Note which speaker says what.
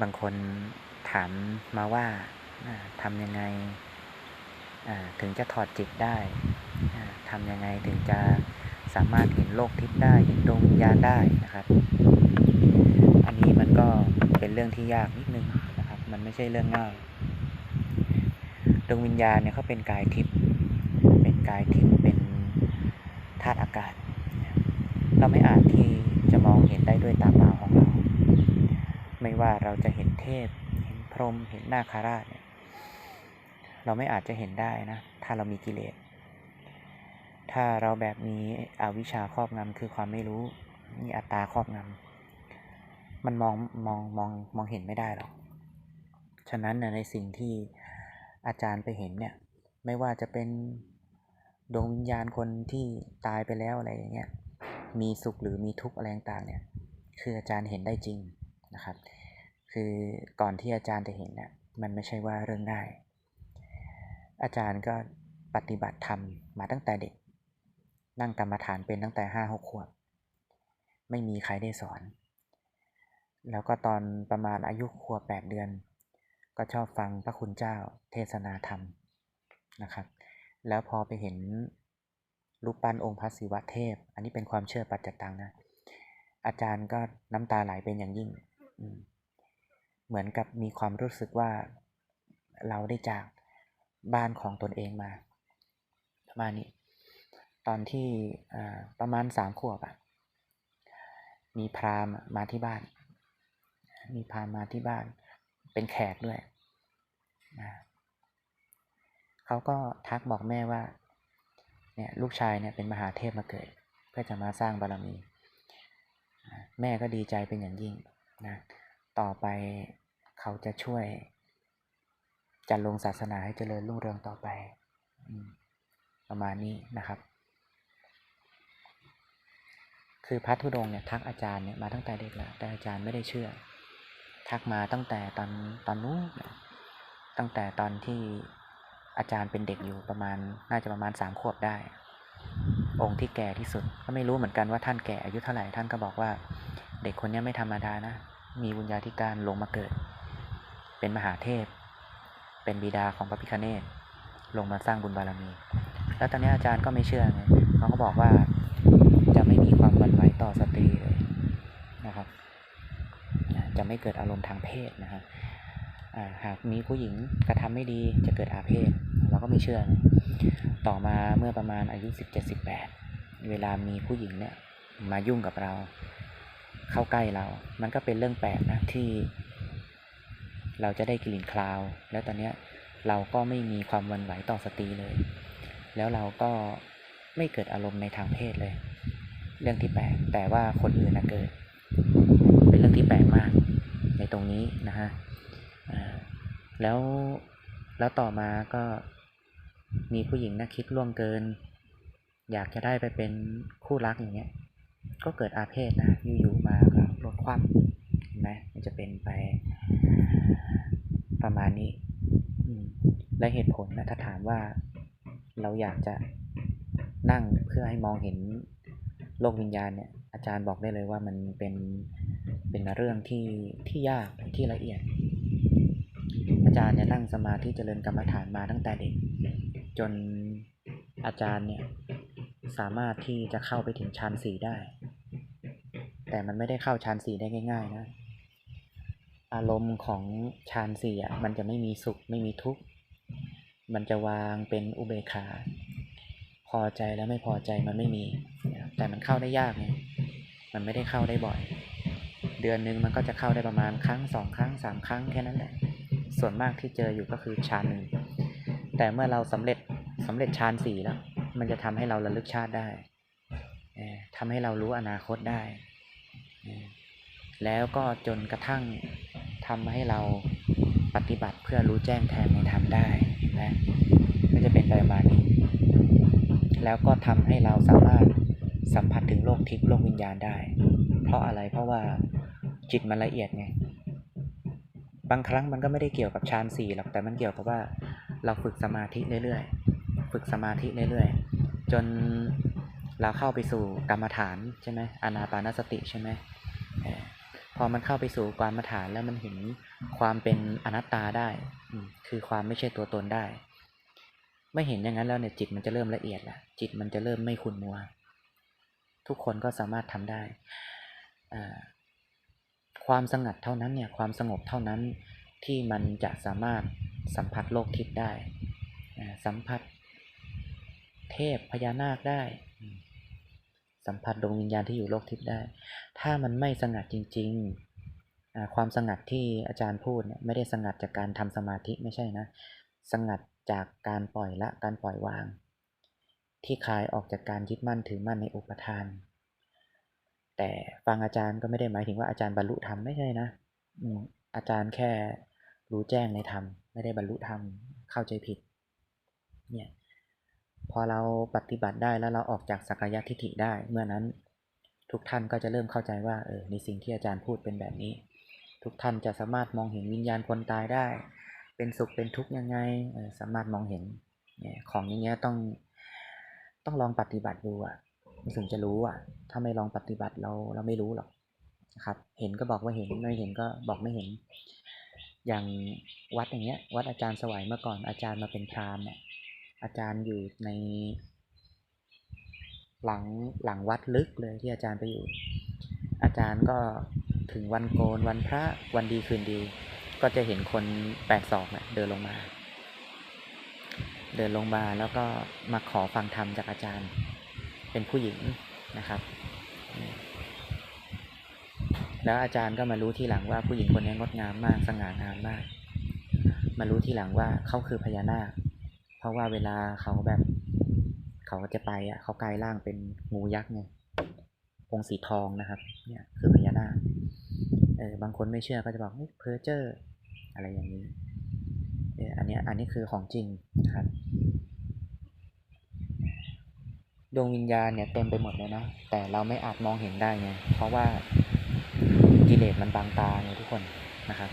Speaker 1: บางคนถามมาว่าทำยังไงถึงจะถอดจิตได้ทำยังไงถึงจะสามารถเห็นโลกทิพย์ได้เห็นดวงวิญญาณได้นะครับ อันนี้มันก็เป็นเรื่องที่ยากนิดนึงนะครับ มันไม่ใช่เรื่องง่ายดวงวิญญาณเนี่ยเขาเป็นกายทิพย์เป็นกายทิพย์เป็นธาตุอากาศ เราไม่อาจที่จะมองเห็นได้ด้วยตาเปล่าของเรา ไม่ว่าเราจะเห็นเทพ เห็นพรหมเห็นนาคาราชเนี่ยเราไม่อาจจะเห็นได้นะ ถ้าเรามีกิเลส ถ้าเราแบบมีอวิชชาครอบงำคือความไม่รู้ มีอัตตาครอบงำมันมองมองมองมองเห็นไม่ได้หรอก ฉะนั้นนะในสิ่งที่อาจารย์ไปเห็นเนี่ย ไม่ว่าจะเป็นดวงวิญญาณคนที่ตายไปแล้วอะไรอย่างเงี้ย มีสุขหรือมีทุกข์อะไรต่างเนี่ย คืออาจารย์เห็นได้จริง นะครับ คือก่อนที่อาจารย์จะเห็นเนี่ยมันไม่ใช่ว่าเรื่องง่าย อาจารย์ก็ปฏิบัติธรรมมาตั้งแต่เด็ก นั่งกรรมฐานเป็นตั้งแต่ห้าหกขวบ ไม่มีใครได้สอน แล้วก็ตอนประมาณอายุขวบแปดเดือน ก็ชอบฟังพระคุณเจ้าเทศนาธรรมนะครับ แล้วพอไปเห็นรูปปั้นองค์พระศิวะเทพ อันนี้เป็นความเชื่อปัจจตังนะ อาจารย์ก็น้ำตาไหลเป็นอย่างยิ่ง เหมือนกับมีความรู้สึกว่าเราได้จากบ้านของตนเองมาประมาณนี้ ตอนที่ประมาณสามขวบอะมีพรามมาที่บ้าน มีพรามมาที่บ้าน เป็นแขกด้วย เขาก็ทักบอกแม่ว่าเนี่ยลูกชายเนี่ยเป็นมหาเทพมาเกิด เพื่อจะมาสร้างบารมี แม่ก็ดีใจเป็นอย่างยิ่ง นะต่อไปเขาจะช่วยจัดลงศาสนาให้เจริญรุ่งเรืองต่อไปประมาณนี้นะครับ คือพระธุดงค์เนี่ยทักอาจารย์เนี่ยมาตั้งแต่เด็กแล้วแต่อาจารย์ไม่ได้เชื่อ ทักมาตั้งแต่ตอนตอนนู้นตั้งแต่ตอนที่อาจารย์เป็นเด็กอยู่ประมาณน่าจะประมาณสามขวบได้ องค์ที่แก่ที่สุด ก็ไม่รู้เหมือนกันว่าท่านแก่อายุเท่าไหร่ท่านก็บอกว่า เด็กคนนี้ไม่ธรรมดานะ มีบุญญาธิการลงมาเกิด เป็นมหาเทพ เป็นบิดาของพระพิคเนตลงมาสร้างบุญบารมี แล้วตอนนี้อาจารย์ก็ไม่เชื่อไงเขาก็บอกว่าจะไม่มีความหวั่นไหวต่อสตรีเลยนะครับ จะไม่เกิดอารมณ์ทางเพศนะฮะหากมีผู้หญิงกระทำไม่ดีจะเกิดอาเพศ เราก็ไม่เชื่อ ต่อมาเมื่อประมาณอายุ 17-18 เวลามีผู้หญิงเนี่ยมายุ่งกับเรา เข้าใกล้เรา มันก็เป็นเรื่องแปลกนะที่ เราจะได้กลิ่นคลาว แล้วตอนนี้เราก็ไม่มีความวันไหวต่อสตรีเลย แล้วเราก็ไม่เกิดอารมณ์ในทางเพศเลย เรื่องที่แปลกแต่ว่าคนอื่นนะเกิด เป็นเรื่องที่แปลกมาก ในตรงนี้นะฮะแล้วแล้วต่อมาก็มีผู้หญิงนะคิดล่วงเกิน อยากจะได้ไปเป็นคู่รักอย่างเงี้ย ก็เกิดอาเพศนะ อยู่ๆมาก็ลดความเห็นไหมมันจะเป็นไปประมาณนี้ และเหตุผลนะถ้าถามว่าเราอยากจะนั่งเพื่อให้มองเห็นโลกวิญญาณเนี่ยอาจารย์บอกได้เลยว่ามันเป็นเป็นเรื่องที่ที่ยากที่ละเอียด อาจารย์เนี่ยนั่งสมาธิเจริญกรรมฐานมาตั้งแต่เด็ก จนอาจารย์เนี่ยสามารถที่จะเข้าไปถึงฌานสี่ได้ แต่มันไม่ได้เข้าฌานสี่ได้ง่าย ๆ นะ อารมณ์ของฌานสี่อะมันจะไม่มีสุขไม่มีทุกข์มันจะวางเป็นอุเบกขา พอใจแล้วไม่พอใจมันไม่มี แต่มันเข้าได้ยากไงมันไม่ได้เข้าได้บ่อย เดือนหนึ่งมันก็จะเข้าได้ประมาณครั้งสองครั้งสามครั้งแค่นั้นแหละส่วนมากที่เจออยู่ก็คือฌานหนึ่งแต่เมื่อเราสำเร็จสำเร็จฌานสี่แล้ว มันจะทำให้เราระลึกชาติได้ทำให้เรารู้อนาคตได้ แล้วก็จนกระทั่งทำให้เราปฏิบัติเพื่อรู้แจ้งแทนในธรรมได้นะก็จะเป็นประมาณนี้ แล้วก็ทำให้เราสามารถสัมผัสถึงโลกทิพย์โลกวิญญาณได้ เพราะอะไรเพราะว่าจิตมันละเอียดไงบางครั้งมันก็ไม่ได้เกี่ยวกับฌานสี่หรอกแต่มันเกี่ยวกับว่าเราฝึกสมาธิเรื่อยๆ ฝึกสมาธิเรื่อยๆ จนเราเข้าไปสู่กรรมฐานใช่ไหมอนาปานสติใช่ไหม อพอมันเข้าไปสู่กามฐานแล้วมันเห็นความเป็นอนัตตาได้คือความไม่ใช่ตัวตนได้ ไม่เห็นอย่างนั้นแล้วเนี่ยจิตมันจะเริ่มละเอียดละจิตมันจะเริ่มไม่ขุ่นมัว ทุกคนก็สามารถทำได้ความสงัดเท่านั้นเนี่ย ความสงบเท่านั้นที่มันจะสามารถสัมผัสโลกทิพย์ได้ สัมผัสเทพพญานาคได้ สัมผัสดวงวิญญาณที่อยู่โลกทิพย์ได้ ถ้ามันไม่สงัดจริงๆ ความสงัดที่อาจารย์พูดเนี่ยไม่ได้สงัดจากการทำสมาธิไม่ใช่นะ สงัดจากการปล่อยละการปล่อยวาง ที่คลายออกจากการยึดมั่นถือมั่นในอุปทาน แต่ฟังอาจารย์ก็ไม่ได้หมายถึงว่าอาจารย์บรรลุธรรมไม่ใช่นะอืมอาจารย์แค่รู้แจ้งในธรรมไม่ได้บรรลุธรรมเข้าใจผิด เนี่ย พอเราปฏิบัติได้แล้วเราออกจากสักกายทิฏฐิได้ เมื่อนั้น ทุกท่านก็จะเริ่มเข้าใจว่าเออในสิ่งที่อาจารย์พูดเป็นแบบนี้ ทุกท่านจะสามารถมองเห็นวิญญาณคนตายได้ เป็นสุขเป็นทุกข์ยังไงออสามารถมองเห็นเนี่ยของอย่างเงี้ยต้องต้องลองปฏิบัติดูอะถึงจะรู้อะ ถ้าไม่ลองปฏิบัติเราเราไม่รู้หรอกนะครับ เห็นก็บอกว่าเห็นไม่เห็นก็บอกไม่เห็น อย่างวัดอย่างเงี้ย วัดอาจารย์สวัยเมื่อก่อนอาจารย์มาเป็นพรามเนี่ย อาจารย์อยู่ใน หลังหลังวัดลึกเลยที่อาจารย์ไปอยู่ อาจารย์ก็ถึงวันโกนวันพระวันดีคืนดี ก็จะเห็นคนแปดศอกเนี่ยเดินลงมา เดินลงมาแล้วก็มาขอฟังธรรมจากอาจารย์ เป็นผู้หญิงนะครับแล้วอาจารย์ก็มารู้ทีหลังว่าผู้หญิงคนนี้งดงามมากสง่างามมาก มารู้ทีหลังว่าเขาคือพญานาค เพราะว่าเวลาเขาแบบ เขาจะไปอะเขากลายร่างเป็นงูยักษ์ไงองค์สีทองนะครับ เนี่ยคือพญานาคเออบางคนไม่เชื่อก็จะบอกเฮ้ยเพอเจอร์อะไรอย่างนี้เอออันนี้อันนี้คือของจริงนะครับดวงวิญญาณเนี่ยเต็มไปหมดเลยนะแต่เราไม่อาจมองเห็นได้ไงเพราะว่ากิเลสมันบังตาไงทุกคนนะครับ